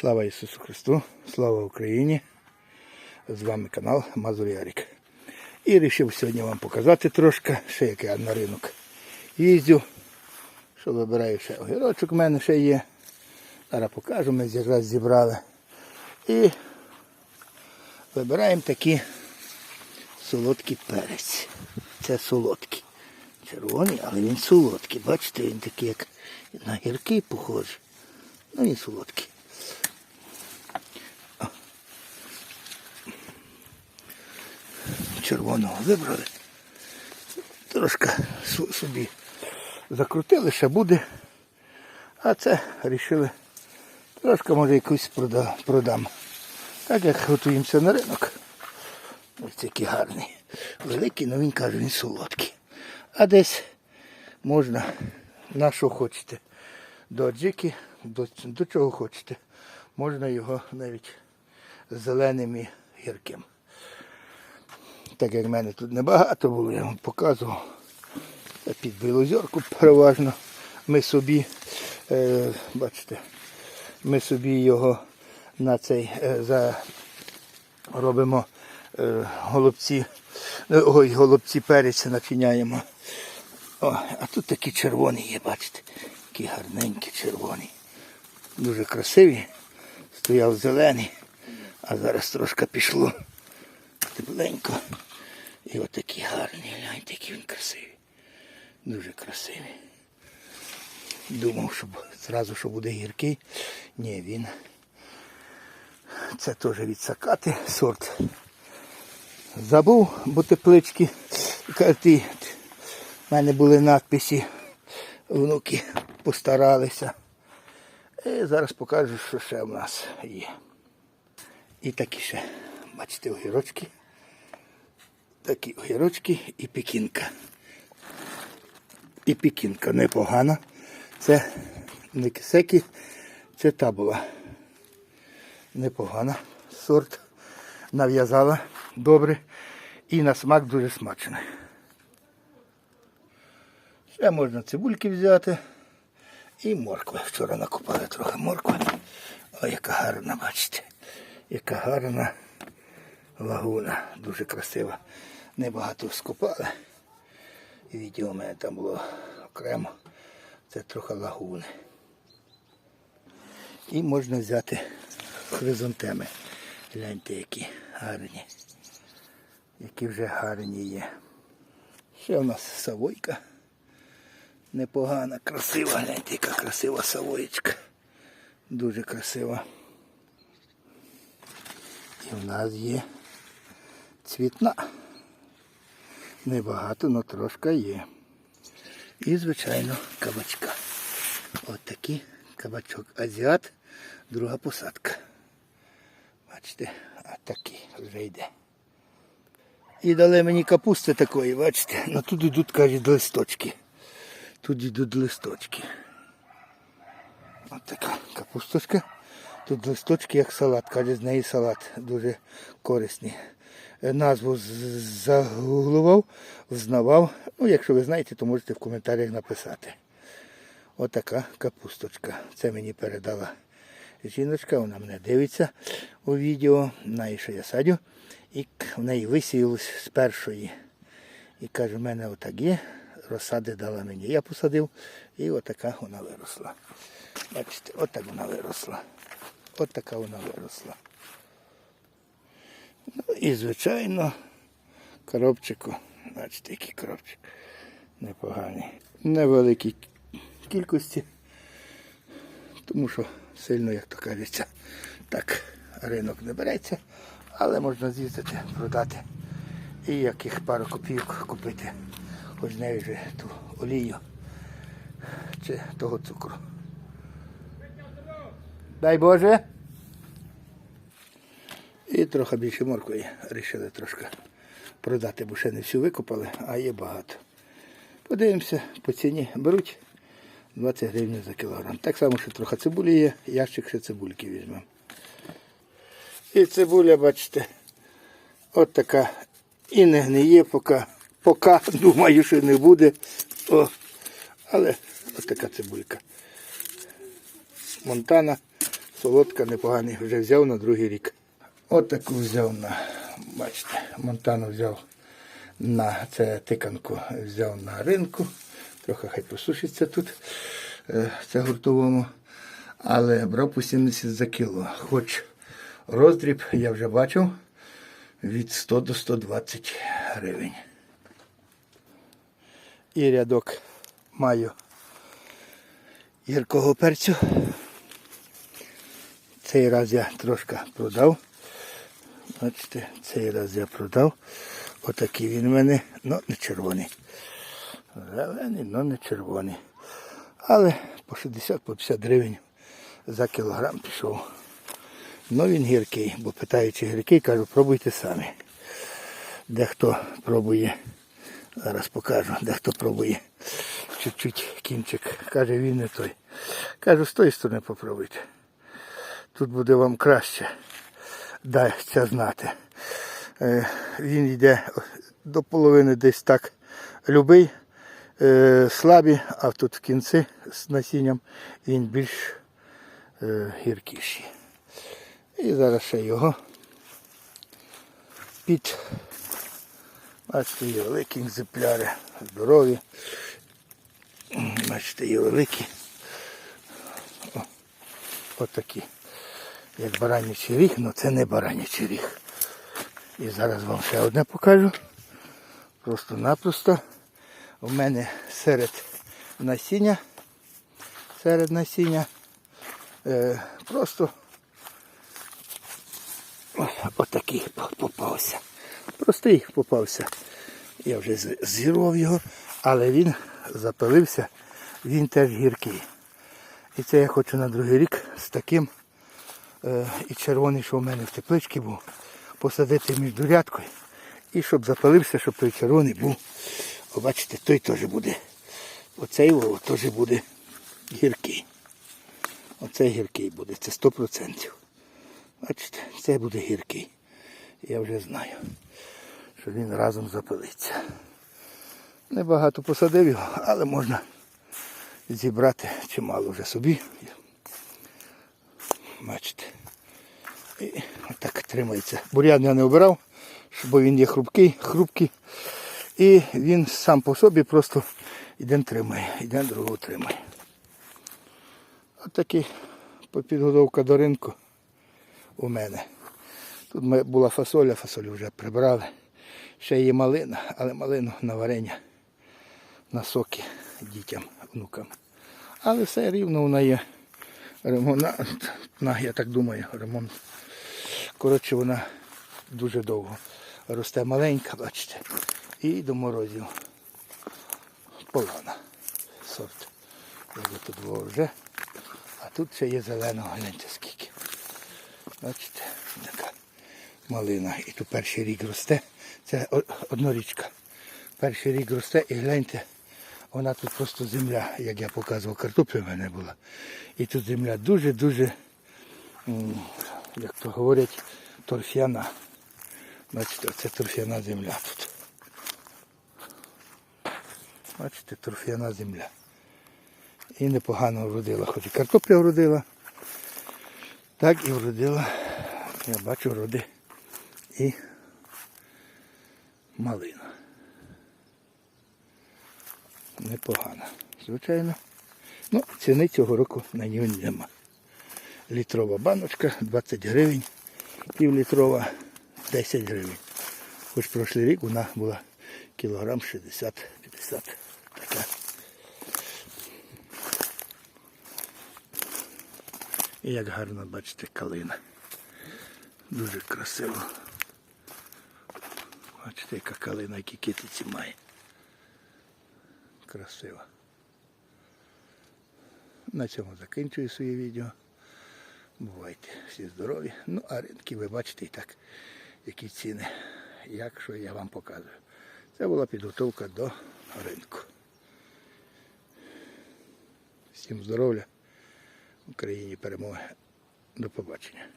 Слава Ісусу Христу, слава Україні! З вами канал Мазур. І вирішив сьогодні вам показати трошки, ще як я на ринок їздю. Що вибираю ще огірочок у мене ще є. Зараз покажу, ми якраз зібрали. І вибираємо такі солодкий перець. Це солодкий. Червоний, але він солодкий. Бачите, він такий, як на гіркий похожий. Ну він солодкий. Червоного вибрали. Трошки собі закрутили, ще буде. А це вирішили трошки може якусь продам. Так як готуємося на ринок. Ось який гарний. Великий, але він каже, він солодкий. А десь можна на що хочете. До аджики, до, до чого хочете. Можна його навіть зеленим і гірким. Так як в мене тут небагато було, я вам показував. Під білозерку переважно. Ми собі, е, бачите, ми собі його на цей е, за, робимо е, голубці, е, ой, голубці перець начиняємо. О, а тут такі червоні є, бачите, такі гарненькі червоні. Дуже красиві. Стояв зелений, а зараз трошки пішло тепленько. І отакі гарні, гляньте, які він красивий. Дуже красивий. Думав, що зразу, що буде гіркий. Ні, він. Це теж від сакати сорт. Забув, бо теплички. Ті, в мене були надписи. Внуки постаралися. І зараз покажу, що ще в нас є. І такі ще, бачите, огірочки. Такі огірочки і пекінка. І пекінка непогана. Це не кисекі, це табула. Непогана сорт. Нав'язала добре. І на смак дуже смачний. Ще можна цибульки взяти. І моркви. Вчора накопали трохи моркви. О, яка гарна, бачите. Яка гарна лагуна. Дуже красива. Небагато скопали. І відео у мене там було окремо. Це трохи лагуни. І можна взяти хризантеми. Гляньте, які гарні. Які вже гарні є. Ще у нас савойка. Непогана, красива, гляньте, яка красива савоєчка. Дуже красива. І в нас є цвітна. Небагато, але трошки є. І, звичайно, кабачка. От такий кабачок. Азіат, друга посадка. Бачите, а такий вже йде. І дали мені капусти такої, бачите, ну тут йдуть, кажуть, листочки. Тут йдуть листочки. Ось така капусточка. Тут листочки як салат, каже, з неї салат дуже корисний. Е, Назву загуглував, взнавав. Ну, якщо ви знаєте, то можете в коментарях написати. Отака капусточка. Це мені передала жіночка, вона мене дивиться у відео, знає, що я садю. І в неї висіялось з першої. І каже, в мене отак є, розсади дала мені. Я посадив, і отака вона виросла. Бачите, отак вона виросла. Отака вона виросла. Ну і, звичайно, коробчику. Бачите, який коробчик. Непоганий. Невеликій кількості. Тому що сильно, як то кажеться, так ринок не береться, але можна з'їздити, продати і яких пару копійок купити. Хоч не вже ту олію чи того цукру. Дай Боже. І трохи більше моркви вирішили трошки продати, бо ще не всю викопали, а є багато. Подивимося, по ціні беруть 20 гривень за кілограм. Так само, що трохи цибулі є, ящик ще цибульки візьмемо. І цибуля, бачите, от така і не гниє, поки, поки думаю, що не буде. О, але от така цибулька. Монтана солодка, непоганий, вже взяв на другий рік. От таку взяв на, бачите, Монтану взяв на це тиканку, взяв на ринку. Трохи хай посушиться тут, е, це гуртовому. Але брав по 70 за кіло. Хоч роздріб я вже бачив від 100 до 120 гривень. І рядок маю гіркого перцю. Цей раз я трошки продав. Бачите, цей раз я продав. Отакий він в мене, ну не червоний. Зелений, ну не червоний. Але по 60 по 50 гривень за кілограм пішов. Ну він гіркий, бо питаючи гіркий, кажу, пробуйте самі. Дехто пробує, зараз покажу, дехто пробує чуть-чуть кінчик. Каже, він не той. Кажу, з тої сторони попробуйте. Тут буде вам краще. Дасться знати. Е, Він йде до половини десь так любий, е, слабі, а тут в кінці з насінням він більш е, гіркіший. І зараз ще його під бачите, є великі екземпляри, здорові. Бачите, є великі. О, отакі. Як баранячий ріг, але це не баранячий ріг. І зараз вам ще одне покажу. Просто-напросто у мене серед насіння, серед насіння е, просто отакий попався. Простий попався. Я вже зірвав його, але він запилився, він теж гіркий. І це я хочу на другий рік з таким і червоний, що у мене в тепличці був, посадити між рядкою. І щоб запалився, щоб той червоний був. О, бачите, той теж буде. Оцей о, теж буде гіркий. Оцей гіркий буде, це 100%. Бачите, це буде гіркий. Я вже знаю, що він разом запалиться. Небагато посадив його, але можна зібрати чимало вже собі. Бачите. І отак тримається. Бур'ян я не обирав, бо він є хрупкий, хрупкий. І він сам по собі просто один тримає, один другого тримає. От підготовка до ринку у мене. Тут була фасоля, фасолю вже прибрали. Ще є малина, але малину на варення, на соки дітям, внукам. Але все рівно вона є ремонт, я так думаю, ремонт. Коротше, вона дуже довго росте маленька, бачите. І до морозів полона. Сорт. Я тут було вже. А тут ще є зеленого, гляньте скільки. Бачите, така малина. І тут перший рік росте. Це однорічка. Перший рік росте і гляньте, вона тут просто земля, як я показував, картопля в мене була. І тут земля дуже-дуже, як то говорять, торф'яна. Бачите, це торф'яна земля тут. Бачите, торф'яна земля. І непогано вродила. Хоч і картопля вродила, так і вродила, я бачу, вроди і малина. Непогано, звичайно. Ну, ціни цього року на нього нема. Літрова баночка 20 гривень, півлітрова 10 гривень. Хоч прошлий рік вона була кілограм 60-50. Така. І як гарно бачите калина. Дуже красиво. Бачите, яка калина, які китиці має. Красиво. На цьому закінчую своє відео. Бувайте всі здорові. Ну, а ринки ви бачите і так, які ціни, як що я вам показую. Це була підготовка до ринку. Всім здоров'я, Україні перемоги. До побачення.